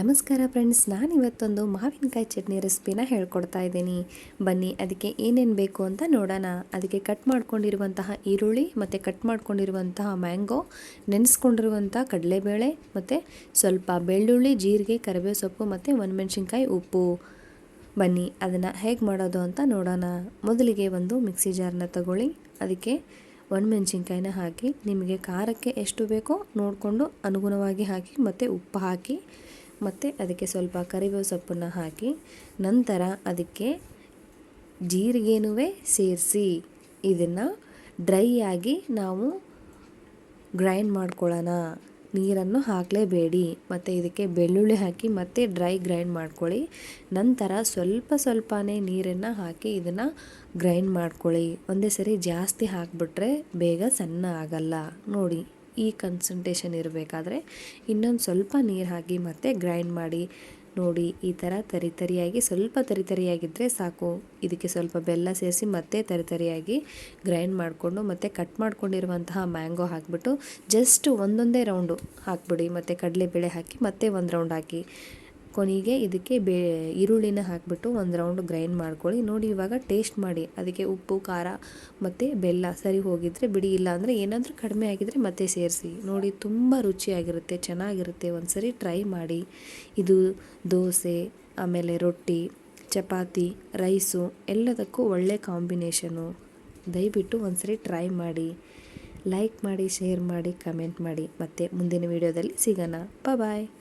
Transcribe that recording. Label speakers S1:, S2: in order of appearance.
S1: ನಮಸ್ಕಾರ ಫ್ರೆಂಡ್ಸ್ ನಾನು ಇವತ್ತೊಂದು ಮಾವಿನಕಾಯಿ ಚಟ್ನಿ ರೆಸಿಪಿನ ಹೇಳ್ಕೊಡ್ತಾ ಇದ್ದೀನಿ. ಬನ್ನಿ, ಅದಕ್ಕೆ ಏನೇನು ಬೇಕು ಅಂತ ನೋಡೋಣ. ಅದಕ್ಕೆ ಕಟ್ ಮಾಡ್ಕೊಂಡಿರುವಂತಹ ಈರುಳ್ಳಿ ಮತ್ತು ಕಟ್ ಮಾಡ್ಕೊಂಡಿರುವಂತಹ ಮ್ಯಾಂಗೋ ನೆನೆಸ್ಕೊಂಡಿರುವಂಥ ಕಡಲೆಬೇಳೆ ಮತ್ತು ಸ್ವಲ್ಪ ಬೆಳ್ಳುಳ್ಳಿ, ಜೀರಿಗೆ, ಕರಿಬೇವು ಸೊಪ್ಪು ಮತ್ತು ಒಣಮೆಣ್ಸಿನ್ಕಾಯಿ ಉಪ್ಪು. ಬನ್ನಿ, ಅದನ್ನು ಹೇಗೆ ಮಾಡೋದು ಅಂತ ನೋಡೋಣ. ಮೊದಲಿಗೆ ಒಂದು ಮಿಕ್ಸಿ ಜಾರನ್ನ ತಗೊಳ್ಳಿ. ಅದಕ್ಕೆ ಒಣಮೆಣ್ಸಿನ್ಕಾಯಿನ ಹಾಕಿ, ನಿಮಗೆ ಖಾರಕ್ಕೆ ಎಷ್ಟು ಬೇಕೋ ನೋಡಿಕೊಂಡು ಅನುಗುಣವಾಗಿ ಹಾಕಿ ಮತ್ತು ಉಪ್ಪು ಹಾಕಿ ಮತ್ತು ಅದಕ್ಕೆ ಸ್ವಲ್ಪ ಕರಿಬೇವು ಸೊಪ್ಪನ್ನು ಹಾಕಿ ನಂತರ ಅದಕ್ಕೆ ಜೀರಿಗೆನೂ ಸೇರಿಸಿ ಇದನ್ನು ಡ್ರೈ ಆಗಿ ನಾವು ಗ್ರೈಂಡ್ ಮಾಡ್ಕೊಳ್ಳೋಣ. ನೀರನ್ನು ಹಾಕಲೇಬೇಡಿ. ಮತ್ತು ಇದಕ್ಕೆ ಬೆಳ್ಳುಳ್ಳಿ ಹಾಕಿ ಮತ್ತೆ ಡ್ರೈ ಗ್ರೈಂಡ್ ಮಾಡ್ಕೊಳ್ಳಿ. ನಂತರ ಸ್ವಲ್ಪ ಸ್ವಲ್ಪನೇ ನೀರನ್ನು ಹಾಕಿ ಇದನ್ನು ಗ್ರೈಂಡ್ ಮಾಡ್ಕೊಳ್ಳಿ. ಒಂದೇ ಸರಿ ಜಾಸ್ತಿ ಹಾಕಿಬಿಟ್ರೆ ಬೇಗ ಸಣ್ಣ ಆಗಲ್ಲ. ನೋಡಿ. ಈ ಕನ್ಸಂಟ್ರೇಷನ್ ಇರಬೇಕಾದ್ರೆ ಇನ್ನೊಂದು ಸ್ವಲ್ಪ ನೀರು ಹಾಕಿ ಮತ್ತೆ ಗ್ರೈಂಡ್ ಮಾಡಿ, ನೋಡಿ ಈ ಥರ ತರಿತರಿಯಾಗಿ ಸ್ವಲ್ಪ ತರಿತರಿಯಾಗಿದ್ದರೆ ಸಾಕು. ಇದಕ್ಕೆ ಸ್ವಲ್ಪ ಬೆಲ್ಲ ಸೇರಿಸಿ ಮತ್ತೆ ತರಿತರಿಯಾಗಿ ಗ್ರೈಂಡ್ ಮಾಡಿಕೊಂಡು ಮತ್ತು ಕಟ್ ಮಾಡ್ಕೊಂಡಿರುವಂತಹ ಮ್ಯಾಂಗೋ ಹಾಕಿಬಿಟ್ಟು ಜಸ್ಟ್ ಒಂದೊಂದೇ ರೌಂಡು ಹಾಕ್ಬಿಡಿ. ಮತ್ತು ಕಡಲೆಬೇಳೆ ಹಾಕಿ ಮತ್ತೆ ಒಂದು ರೌಂಡ್ ಹಾಕಿ. ಕೊನೆಗೆ ಇದಕ್ಕೆ ಬೇ, ಈರುಳ್ಳಿನ ಹಾಕಿಬಿಟ್ಟು ಒಂದು ರೌಂಡ್ ಗ್ರೈಂಡ್ ಮಾಡ್ಕೊಳ್ಳಿ. ನೋಡಿ ಇವಾಗ ಟೇಸ್ಟ್ ಮಾಡಿ. ಅದಕ್ಕೆ ಉಪ್ಪು, ಖಾರ ಮತ್ತು ಬೆಲ್ಲ ಸರಿ ಹೋಗಿದ್ರೆ ಬಿಡಿ. ಇಲ್ಲ ಅಂದರೆ ಏನಾದರೂ ಕಡಿಮೆ ಆಗಿದ್ದರೆ ಮತ್ತೆ ಸೇರಿಸಿ. ನೋಡಿ ತುಂಬ ರುಚಿಯಾಗಿರುತ್ತೆ, ಚೆನ್ನಾಗಿರುತ್ತೆ. ಒಂದು ಸರಿ ಟ್ರೈ ಮಾಡಿ. ಇದು ದೋಸೆ, ಆಮೇಲೆ ರೊಟ್ಟಿ, ಚಪಾತಿ ರೈಸು ಎಲ್ಲದಕ್ಕೂ ಒಳ್ಳೆ ಕಾಂಬಿನೇಷನು ದಯವಿಟ್ಟು ಒಂದ್ಸರಿ ಟ್ರೈ ಮಾಡಿ. ಲೈಕ್ ಮಾಡಿ ಶೇರ್ ಮಾಡಿ ಕಮೆಂಟ್ ಮಾಡಿ. ಮತ್ತು ಮುಂದಿನ ವೀಡಿಯೋದಲ್ಲಿ ಸಿಗೋಣ. ಬಾಯ್